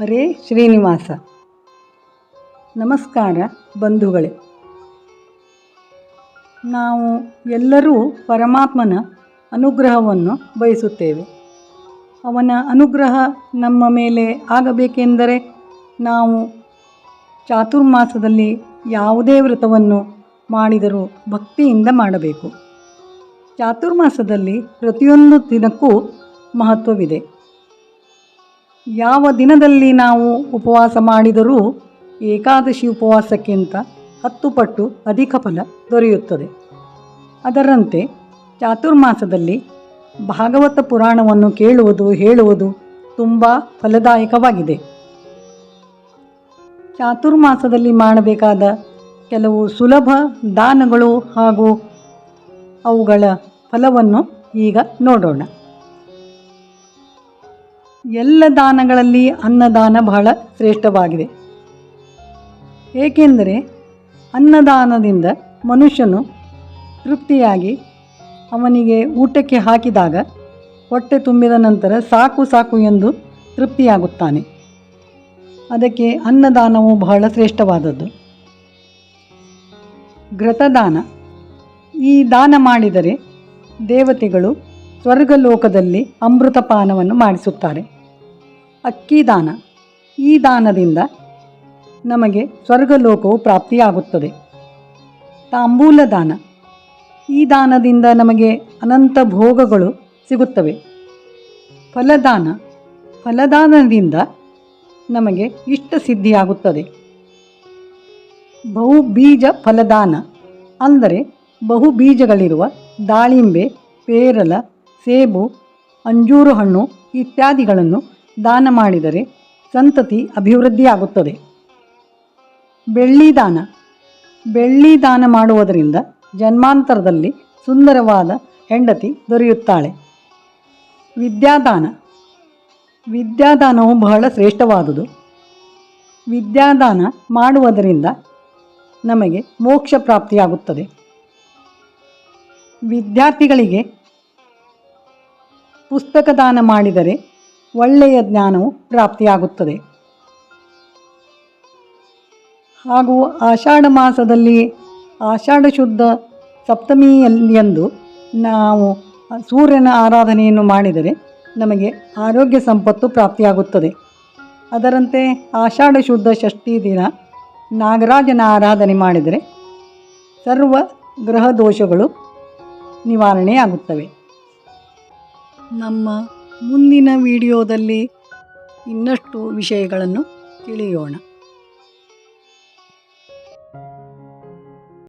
ಹರೇ ಶ್ರೀನಿವಾಸ. ನಮಸ್ಕಾರ ಬಂಧುಗಳೇ. ನಾವು ಎಲ್ಲರೂ ಪರಮಾತ್ಮನ ಅನುಗ್ರಹವನ್ನು ಬಯಸುತ್ತೇವೆ. ಅವನ ಅನುಗ್ರಹ ನಮ್ಮ ಮೇಲೆ ಆಗಬೇಕೆಂದರೆ ನಾವು ಚಾತುರ್ಮಾಸದಲ್ಲಿ ಯಾವುದೇ ವ್ರತವನ್ನು ಮಾಡಿದರೂ ಭಕ್ತಿಯಿಂದ ಮಾಡಬೇಕು. ಚಾತುರ್ಮಾಸದಲ್ಲಿ ಪ್ರತಿಯೊಂದು ದಿನಕ್ಕೂ ಮಹತ್ವವಿದೆ. ಯಾವ ದಿನದಲ್ಲಿ ನಾವು ಉಪವಾಸ ಮಾಡಿದರೂ ಏಕಾದಶಿ ಉಪವಾಸಕ್ಕಿಂತ ಹತ್ತು ಪಟ್ಟು ಅಧಿಕ ಫಲ ದೊರೆಯುತ್ತದೆ. ಅದರಂತೆ ಚಾತುರ್ಮಾಸದಲ್ಲಿ ಭಾಗವತ ಪುರಾಣವನ್ನು ಕೇಳುವುದು ಹೇಳುವುದು ತುಂಬ ಫಲದಾಯಕವಾಗಿದೆ. ಚಾತುರ್ಮಾಸದಲ್ಲಿ ಮಾಡಬೇಕಾದ ಕೆಲವು ಸುಲಭ ದಾನಗಳು ಹಾಗೂ ಅವುಗಳ ಫಲವನ್ನು ಈಗ ನೋಡೋಣ. ಎಲ್ಲ ದಾನಗಳಲ್ಲಿ ಅನ್ನದಾನ ಬಹಳ ಶ್ರೇಷ್ಠವಾಗಿದೆ. ಏಕೆಂದರೆ ಅನ್ನದಾನದಿಂದ ಮನುಷ್ಯನು ತೃಪ್ತಿಯಾಗಿ ಅವನಿಗೆ ಊಟಕ್ಕೆ ಹಾಕಿದಾಗ ಹೊಟ್ಟೆ ತುಂಬಿದ ನಂತರ ಸಾಕು ಸಾಕು ಎಂದು ತೃಪ್ತಿಯಾಗುತ್ತಾನೆ. ಅದಕ್ಕೆ ಅನ್ನದಾನವು ಬಹಳ ಶ್ರೇಷ್ಠವಾದದ್ದು. ಘೃತದಾನ ಈ ದಾನ ಮಾಡಿದರೆ ದೇವತೆಗಳು ಸ್ವರ್ಗಲೋಕದಲ್ಲಿ ಅಮೃತಪಾನವನ್ನು ಮಾಡಿಸುತ್ತಾರೆ. ಅಕ್ಕಿ ದಾನ. ಈ ದಾನದಿಂದ ನಮಗೆ ಸ್ವರ್ಗಲೋಕವು ಪ್ರಾಪ್ತಿಯಾಗುತ್ತದೆ. ತಾಂಬೂಲ ದಾನ. ಈ ದಾನದಿಂದ ನಮಗೆ ಅನಂತ ಭೋಗಗಳು ಸಿಗುತ್ತವೆ. ಫಲದಾನ. ಫಲದಾನದಿಂದ ನಮಗೆ ಇಷ್ಟ ಸಿದ್ಧಿಯಾಗುತ್ತದೆ. ಬಹು ಬೀಜ ಫಲದಾನ. ಅಂದರೆ ಬಹು ಬೀಜಗಳಿರುವ ದಾಳಿಂಬೆ, ಪೇರಲ, ಸೇಬು ಅಂಜೂರು ಹಣ್ಣು ಇತ್ಯಾದಿಗಳನ್ನು ದಾನ ಮಾಡಿದರೆ ಸಂತತಿ ಅಭಿವೃದ್ಧಿಯಾಗುತ್ತದೆ. ಬೆಳ್ಳಿ ದಾನ. ಬೆಳ್ಳಿ ದಾನ ಮಾಡುವುದರಿಂದ ಜನ್ಮಾಂತರದಲ್ಲಿ ಸುಂದರವಾದ ಹೆಂಡತಿ ದೊರೆಯುತ್ತಾಳೆ. ವಿದ್ಯಾದಾನ. ವಿದ್ಯಾದಾನವು ಬಹಳ ಶ್ರೇಷ್ಠವಾದುದು. ವಿದ್ಯಾದಾನ ಮಾಡುವುದರಿಂದ ನಮಗೆ ಮೋಕ್ಷ ಪ್ರಾಪ್ತಿಯಾಗುತ್ತದೆ. ವಿದ್ಯಾರ್ಥಿಗಳಿಗೆ ಪುಸ್ತಕ ದಾನ ಮಾಡಿದರೆ ಒಳ್ಳೆಯ ಜ್ಞಾನವು ಪ್ರಾಪ್ತಿಯಾಗುತ್ತದೆ. ಹಾಗೂ ಆಷಾಢ ಮಾಸದಲ್ಲಿ ಆಷಾಢ ಶುದ್ಧ ಸಪ್ತಮಿಯಲ್ಲಿಯಂದು ನಾವು ಸೂರ್ಯನ ಆರಾಧನೆಯನ್ನು ಮಾಡಿದರೆ ನಮಗೆ ಆರೋಗ್ಯ ಸಂಪತ್ತು ಪ್ರಾಪ್ತಿಯಾಗುತ್ತದೆ. ಅದರಂತೆ ಆಷಾಢ ಶುದ್ಧ ಷಷ್ಠಿ ದಿನ ನಾಗರಾಜನ ಆರಾಧನೆ ಮಾಡಿದರೆ ಸರ್ವ ಗ್ರಹ ದೋಷಗಳು ನಿವಾರಣೆಯಾಗುತ್ತವೆ. ನಮ್ಮ ಮುಂದಿನ ವಿಡಿಯೋದಲ್ಲಿ ಇನ್ನಷ್ಟು ವಿಷಯಗಳನ್ನು ತಿಳಿಯೋಣ.